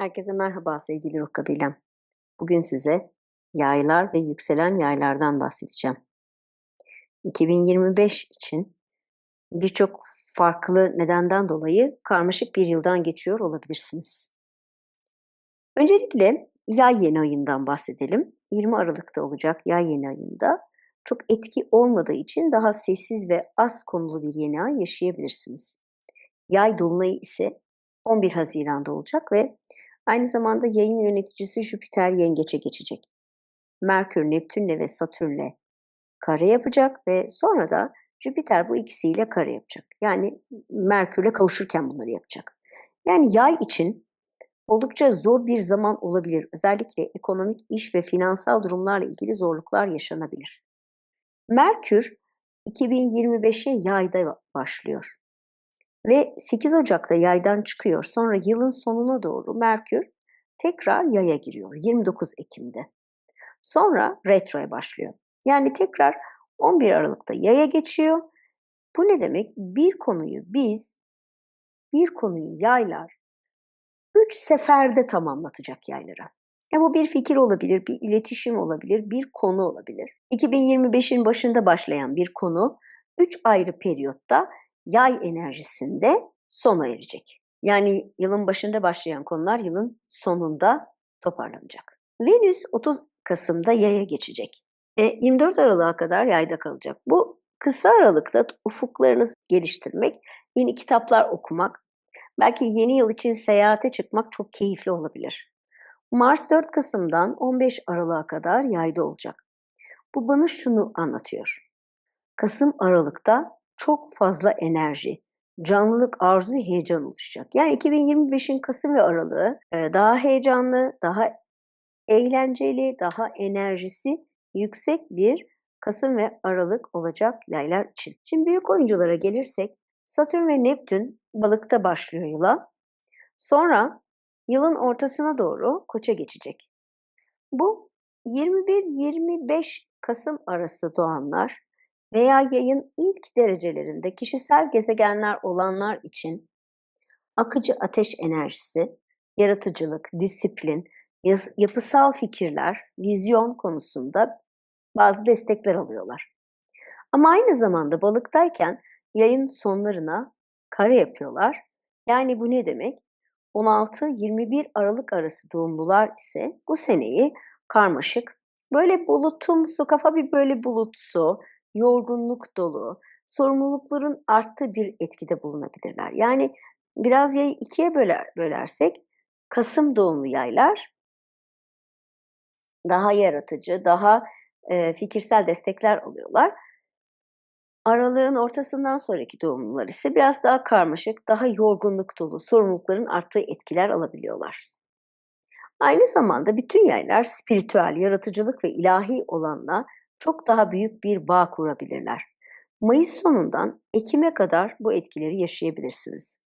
Herkese merhaba sevgili ruh kabilem. Bugün size yaylar ve yükselen yaylardan bahsedeceğim. 2025 için birçok farklı nedenden dolayı karmaşık bir yıldan geçiyor olabilirsiniz. Öncelikle yay yeni ayından bahsedelim. 20 Aralık'ta olacak yay yeni ayında çok etki olmadığı için daha sessiz ve az konulu bir yeni ay yaşayabilirsiniz. Yay dolunayı ise 11 Haziran'da olacak ve aynı zamanda yayın yöneticisi Jüpiter yengeçe geçecek. Merkür Neptünle ve Satürn'le kare yapacak ve sonra da Jüpiter bu ikisiyle kare yapacak. Yani Merkür'le kavuşurken bunları yapacak. Yani yay için oldukça zor bir zaman olabilir. Özellikle ekonomik, iş ve finansal durumlarla ilgili zorluklar yaşanabilir. Merkür 2025'e yayda başlıyor. Ve 8 Ocak'ta yaydan çıkıyor. Sonra yılın sonuna doğru Merkür tekrar yaya giriyor 29 Ekim'de. Sonra retroya başlıyor. Yani tekrar 11 Aralık'ta yaya geçiyor. Bu ne demek? Bir konuyu biz, bir konuyu yaylar, üç seferde tamamlatacak yaylara. E bu bir fikir olabilir, bir iletişim olabilir, bir konu olabilir. 2025'in başında başlayan bir konu 3 ayrı periyotta yay enerjisinde sona erecek. Yani yılın başında başlayan konular yılın sonunda toparlanacak. Venüs 30 Kasım'da yaya geçecek. E, 24 Aralık'a kadar yayda kalacak. Bu kısa aralıkta ufuklarınızı geliştirmek, yeni kitaplar okumak, belki yeni yıl için seyahate çıkmak çok keyifli olabilir. Mars 4 Kasım'dan 15 Aralık'a kadar yayda olacak. Bu bana şunu anlatıyor. Kasım Aralık'ta çok fazla enerji, canlılık, arzu heyecan oluşacak. Yani 2025'in Kasım ve Aralığı e, daha heyecanlı, daha eğlenceli, daha enerjisi yüksek bir Kasım ve Aralık olacak yaylar için. Şimdi büyük oyunculara gelirsek Satürn ve Neptün balıkta başlıyor yıla. Sonra yılın ortasına doğru koça geçecek. Bu 21-25 Kasım arası doğanlar veya yayın ilk derecelerinde kişisel gezegenler olanlar için akıcı ateş enerjisi, yaratıcılık, disiplin, yapısal fikirler, vizyon konusunda bazı destekler alıyorlar. Ama aynı zamanda balıktayken yayın sonlarına kare yapıyorlar. Yani bu ne demek? 16-21 Aralık arası doğumlular ise bu seneyi karmaşık, böyle bulutumsu, kafa bir böyle bulutsu, yorgunluk dolu, sorumlulukların arttığı bir etkide bulunabilirler. Yani biraz yayı ikiye böler, bölersek Kasım doğumlu yaylar daha yaratıcı, daha e, fikirsel destekler alıyorlar. Aralığın ortasından sonraki doğumlular ise biraz daha karmaşık, daha yorgunluk dolu, sorumlulukların arttığı etkiler alabiliyorlar. Aynı zamanda bütün yaylar spiritüel, yaratıcılık ve ilahi olanla çok daha büyük bir bağ kurabilirler. Mayıs sonundan Ekim'e kadar bu etkileri yaşayabilirsiniz.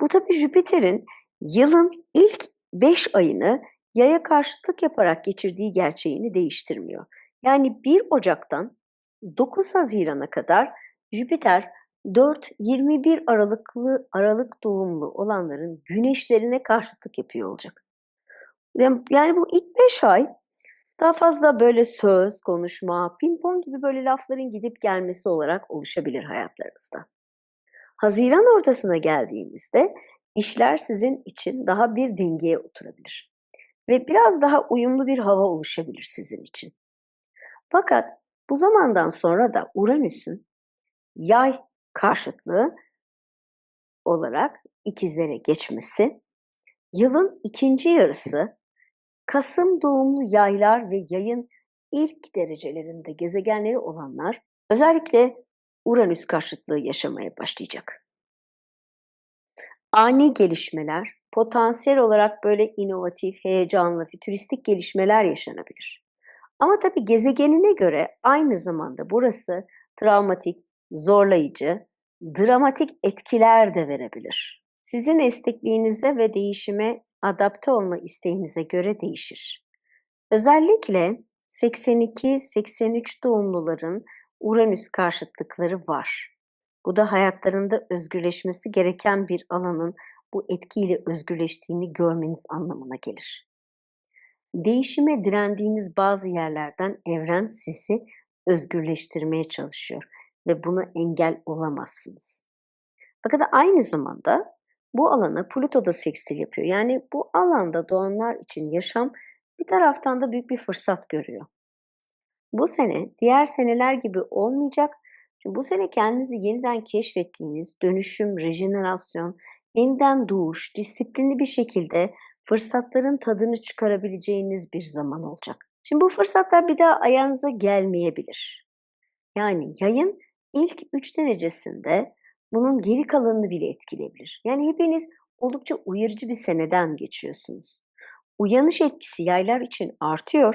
Bu tabi Jüpiter'in yılın ilk 5 ayını yaya karşıtlık yaparak geçirdiği gerçeğini değiştirmiyor. Yani 1 Ocak'tan 9 Haziran'a kadar Jüpiter 4-21 Aralıklı Aralık doğumlu olanların güneşlerine karşıtlık yapıyor olacak. Yani bu ilk 5 ay daha fazla böyle söz, konuşma, pimpon gibi böyle lafların gidip gelmesi olarak oluşabilir hayatlarınızda. Haziran ortasına geldiğimizde işler sizin için daha bir dengeye oturabilir ve biraz daha uyumlu bir hava oluşabilir sizin için. Fakat bu zamandan sonra da Uranüs'ün yay karşıtlığı olarak ikizlere geçmesi, yılın ikinci yarısı Kasım doğumlu yaylar ve yayın ilk derecelerinde gezegenleri olanlar özellikle Uranüs karşıtlığı yaşamaya başlayacak. Ani gelişmeler, potansiyel olarak böyle inovatif, heyecanlı, fütüristik gelişmeler yaşanabilir. Ama tabii gezegenine göre aynı zamanda burası travmatik, zorlayıcı, dramatik etkiler de verebilir. Sizin esnekliğinize ve değişime adapte olma isteğinize göre değişir. Özellikle 82-83 doğumluların Uranüs karşıtlıkları var. Bu da hayatlarında özgürleşmesi gereken bir alanın bu etkiyle özgürleştiğini görmeniz anlamına gelir. Değişime direndiğiniz bazı yerlerden evren sizi özgürleştirmeye çalışıyor ve buna engel olamazsınız. Fakat aynı zamanda bu alana Plüto da sekstil yapıyor. Yani bu alanda doğanlar için yaşam bir taraftan da büyük bir fırsat görüyor. Bu sene diğer seneler gibi olmayacak. Çünkü bu sene kendinizi yeniden keşfettiğiniz dönüşüm, rejenerasyon, yeniden doğuş, disiplinli bir şekilde fırsatların tadını çıkarabileceğiniz bir zaman olacak. Şimdi bu fırsatlar bir daha ayağınıza gelmeyebilir. Yani yayın ilk 3 derecesinde bunun geri kalanını bile etkileyebilir. Yani hepiniz oldukça uyarıcı bir seneden geçiyorsunuz. Uyanış etkisi yaylar için artıyor.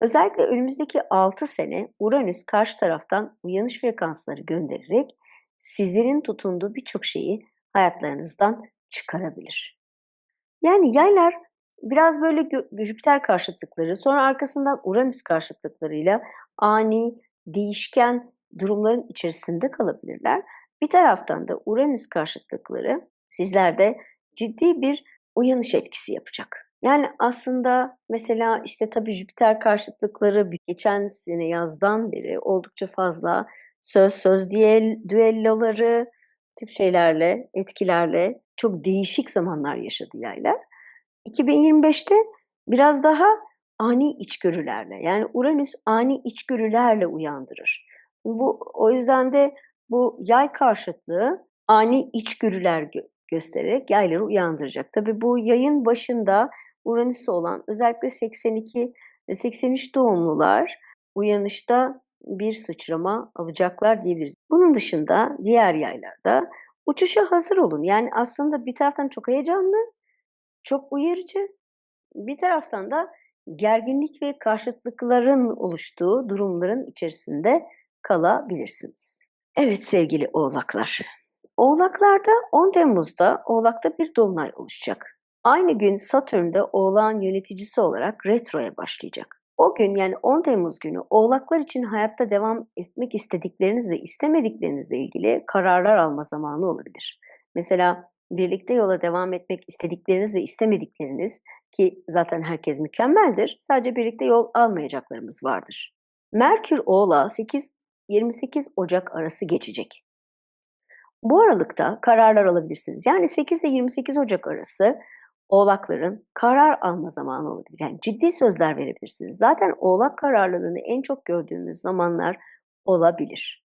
Özellikle önümüzdeki 6 sene Uranüs karşı taraftan uyanış frekansları göndererek sizlerin tutunduğu birçok şeyi hayatlarınızdan çıkarabilir. Yani yaylar biraz böyle Jüpiter karşıtlıkları, sonra arkasından Uranüs karşıtlıklarıyla ani, değişken durumların içerisinde kalabilirler. Bir taraftan da Uranüs karşıtlıkları sizlerde ciddi bir uyanış etkisi yapacak. Yani aslında mesela işte tabii Jüpiter karşıtlıkları geçen sene yazdan beri oldukça fazla söz söz diye düelloları tip şeylerle, etkilerle çok değişik zamanlar yaşadı yaylar. 2025'te biraz daha ani içgörülerle yani Uranüs ani içgörülerle uyandırır. Bu o yüzden de bu yay karşıtlığı ani içgörüler gö- göstererek yayları uyandıracak. Tabii bu yayın başında Uranüs'ü olan özellikle 82 ve 83 doğumlular uyanışta bir sıçrama alacaklar diyebiliriz. Bunun dışında diğer yaylarda uçuşa hazır olun. Yani aslında bir taraftan çok heyecanlı, çok uyarıcı, bir taraftan da gerginlik ve karşıtlıkların oluştuğu durumların içerisinde kalabilirsiniz. Evet sevgili oğlaklar. Oğlaklarda 10 Temmuz'da Oğlak'ta bir dolunay oluşacak. Aynı gün Satürn'de Oğlak'ın yöneticisi olarak retroya başlayacak. O gün yani 10 Temmuz günü Oğlaklar için hayatta devam etmek istedikleriniz ve istemediklerinizle ilgili kararlar alma zamanı olabilir. Mesela birlikte yola devam etmek istedikleriniz ve istemedikleriniz ki zaten herkes mükemmeldir. Sadece birlikte yol almayacaklarımız vardır. Merkür Oğlak 8 28 Ocak arası geçecek. Bu aralıkta kararlar alabilirsiniz. Yani 8 ile 28 Ocak arası oğlakların karar alma zamanı olabilir. Yani ciddi sözler verebilirsiniz. Zaten oğlak kararlılığını en çok gördüğümüz zamanlar olabilir.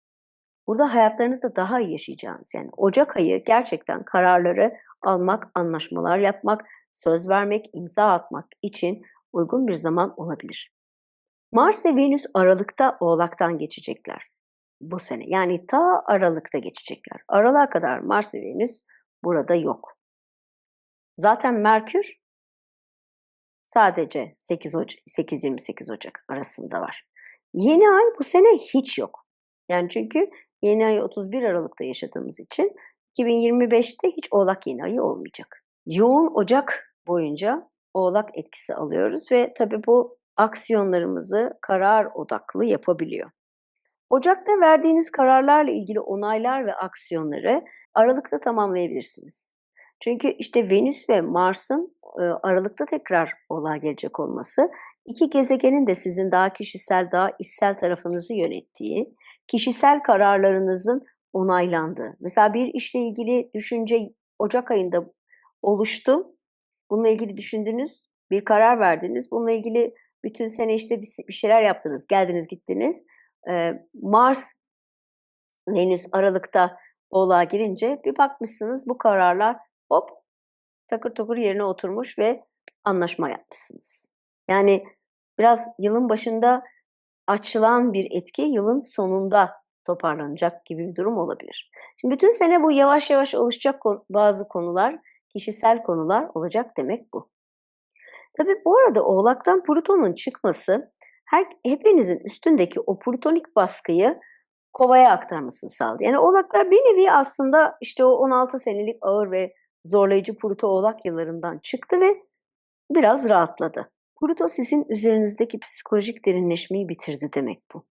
Burada hayatlarınızda daha iyi yaşayacağınız yani Ocak ayı gerçekten kararları almak, anlaşmalar yapmak, söz vermek, imza atmak için uygun bir zaman olabilir. Mars ve Venüs Aralık'ta Oğlak'tan geçecekler bu sene. Yani ta Aralık'ta geçecekler. Aralığa kadar Mars ve Venüs burada yok. Zaten Merkür sadece 8 Ocak 8-28 Ocak arasında var. Yeni ay bu sene hiç yok. Yani çünkü yeni ay 31 Aralık'ta yaşadığımız için 2025'te hiç Oğlak yeni ayı olmayacak. Yoğun Ocak boyunca Oğlak etkisi alıyoruz ve tabii bu aksiyonlarımızı karar odaklı yapabiliyor. Ocakta verdiğiniz kararlarla ilgili onaylar ve aksiyonları Aralık'ta tamamlayabilirsiniz. Çünkü işte Venüs ve Mars'ın e, Aralık'ta tekrar olay gelecek olması, iki gezegenin de sizin daha kişisel, daha içsel tarafınızı yönettiği, kişisel kararlarınızın onaylandığı. Mesela bir işle ilgili düşünce Ocak ayında oluştu. Bununla ilgili düşündünüz, bir karar verdiniz. Bununla ilgili bütün sene işte bir şeyler yaptınız, geldiniz gittiniz. Mars, Venüs Aralık'ta Oğlağa girince bir bakmışsınız bu kararlar hop takır takır yerine oturmuş ve anlaşma yapmışsınız. Yani biraz yılın başında açılan bir etki yılın sonunda toparlanacak gibi bir durum olabilir. Şimdi bütün sene bu yavaş yavaş oluşacak bazı konular, kişisel konular olacak demek bu. Tabii bu arada Oğlak'tan Plüton'un çıkması her, hepinizin üstündeki o plutonik baskıyı kovaya aktarmasını sağladı. Yani oğlaklar bir nevi aslında işte o 16 senelik ağır ve zorlayıcı Pluto oğlak yıllarından çıktı ve biraz rahatladı. Pluto sizin üzerinizdeki psikolojik derinleşmeyi bitirdi demek bu.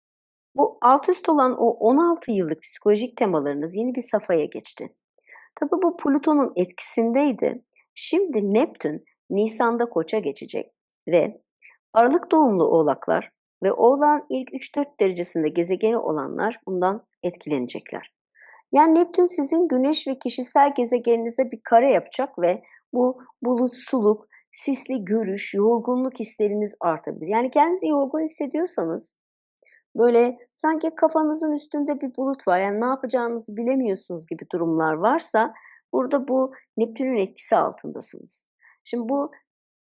Bu alt üst olan o 16 yıllık psikolojik temalarınız yeni bir safhaya geçti. Tabii bu Plüton'un etkisindeydi. Şimdi Neptün Nisan'da Koç'a geçecek ve Aralık doğumlu Oğlaklar ve Oğlak'ın ilk 3-4 derecesinde gezegeni olanlar bundan etkilenecekler. Yani Neptün sizin Güneş ve kişisel gezegeninize bir kare yapacak ve bu bulutsuluk, sisli görüş, yorgunluk hisleriniz artabilir. Yani kendinizi yorgun hissediyorsanız böyle sanki kafanızın üstünde bir bulut var. Yani ne yapacağınızı bilemiyorsunuz gibi durumlar varsa burada bu Neptün'ün etkisi altındasınız. Şimdi bu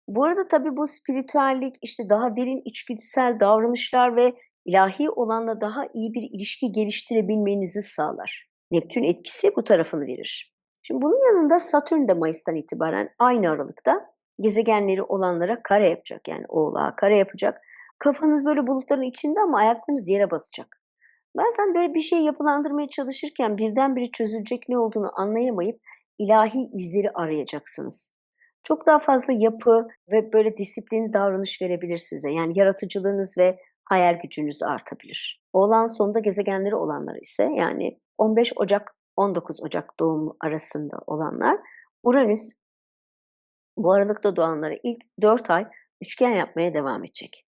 bu arada tabii bu spiritüellik, işte daha derin içgüdüsel davranışlar ve ilahi olanla daha iyi bir ilişki geliştirebilmenizi sağlar. Neptün etkisi bu tarafını verir. Şimdi bunun yanında Satürn de Mayıs'tan itibaren aynı aralıkta gezegenleri olanlara kare yapacak. Yani oğlağa kare yapacak. Kafanız böyle bulutların içinde ama ayaklarınız yere basacak. Bazen böyle bir şey yapılandırmaya çalışırken birdenbire çözülecek ne olduğunu anlayamayıp ilahi izleri arayacaksınız. Çok daha fazla yapı ve böyle disiplinli davranış verebilir size. Yani yaratıcılığınız ve hayal gücünüz artabilir. Oğlan sonunda gezegenleri olanlar ise yani 15 Ocak 19 Ocak doğumu arasında olanlar Uranüs bu aralıkta doğanlara ilk 4 ay üçgen yapmaya devam edecek.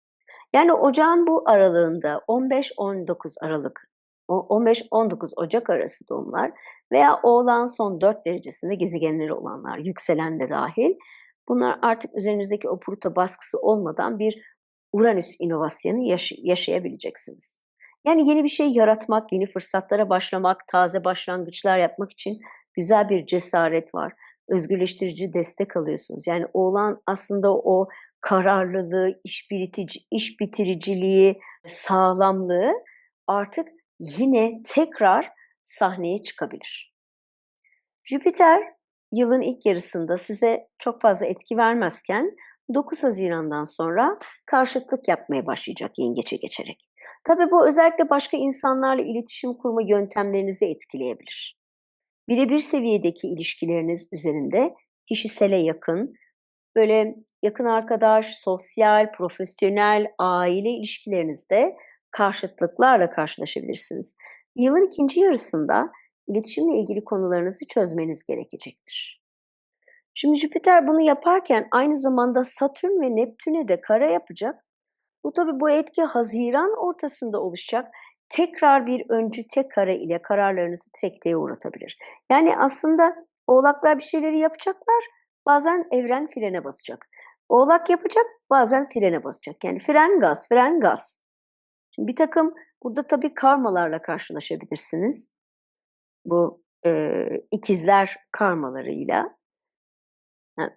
Yani ocağın bu aralığında 15-19 Aralık 15-19 Ocak arası doğumlar veya oğlan son 4 derecesinde gezegenleri olanlar, yükselen de dahil. Bunlar artık üzerinizdeki o Pluto baskısı olmadan bir Uranüs inovasyonu yaş- yaşayabileceksiniz. Yani yeni bir şey yaratmak, yeni fırsatlara başlamak, taze başlangıçlar yapmak için güzel bir cesaret var. Özgürleştirici destek alıyorsunuz. Yani oğlan aslında o kararlılığı, iş, biritici, iş bitiriciliği, sağlamlığı artık yine tekrar sahneye çıkabilir. Jüpiter yılın ilk yarısında size çok fazla etki vermezken 9 Haziran'dan sonra karşıtlık yapmaya başlayacak yengeçe geçerek. Tabii bu özellikle başka insanlarla iletişim kurma yöntemlerinizi etkileyebilir. Birebir seviyedeki ilişkileriniz üzerinde kişisele yakın, böyle yakın arkadaş, sosyal, profesyonel, aile ilişkilerinizde karşıtlıklarla karşılaşabilirsiniz. Yılın ikinci yarısında iletişimle ilgili konularınızı çözmeniz gerekecektir. Şimdi Jüpiter bunu yaparken aynı zamanda Satürn ve Neptün'e de kara yapacak. Bu tabi bu etki Haziran ortasında oluşacak. Tekrar bir öncü tek kare ile kararlarınızı sekteye uğratabilir. Yani aslında oğlaklar bir şeyleri yapacaklar, bazen evren frene basacak. Oğlak yapacak, bazen frene basacak. Yani fren gaz, fren gaz. Şimdi bir takım burada tabii karmalarla karşılaşabilirsiniz. Bu e, ikizler karmalarıyla. Yani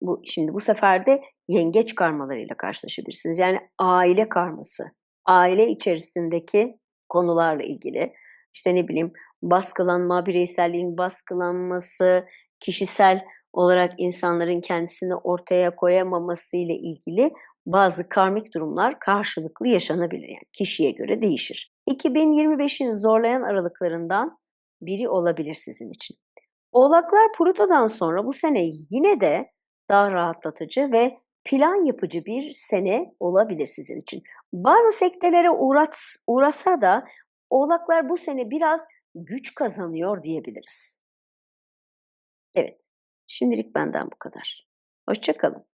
bu şimdi bu sefer de yengeç karmalarıyla karşılaşabilirsiniz. Yani aile karması, aile içerisindeki konularla ilgili. İşte ne bileyim baskılanma, bireyselliğin baskılanması, kişisel olarak insanların kendisini ortaya koyamaması ile ilgili bazı karmik durumlar karşılıklı yaşanabilir. Yani kişiye göre değişir. 2025'in zorlayan aralıklarından biri olabilir sizin için. Oğlaklar Plüto'dan sonra bu sene yine de daha rahatlatıcı ve plan yapıcı bir sene olabilir sizin için. Bazı sektelere uğrat, uğrasa da Oğlaklar bu sene biraz güç kazanıyor diyebiliriz. Evet, şimdilik benden bu kadar. Hoşçakalın.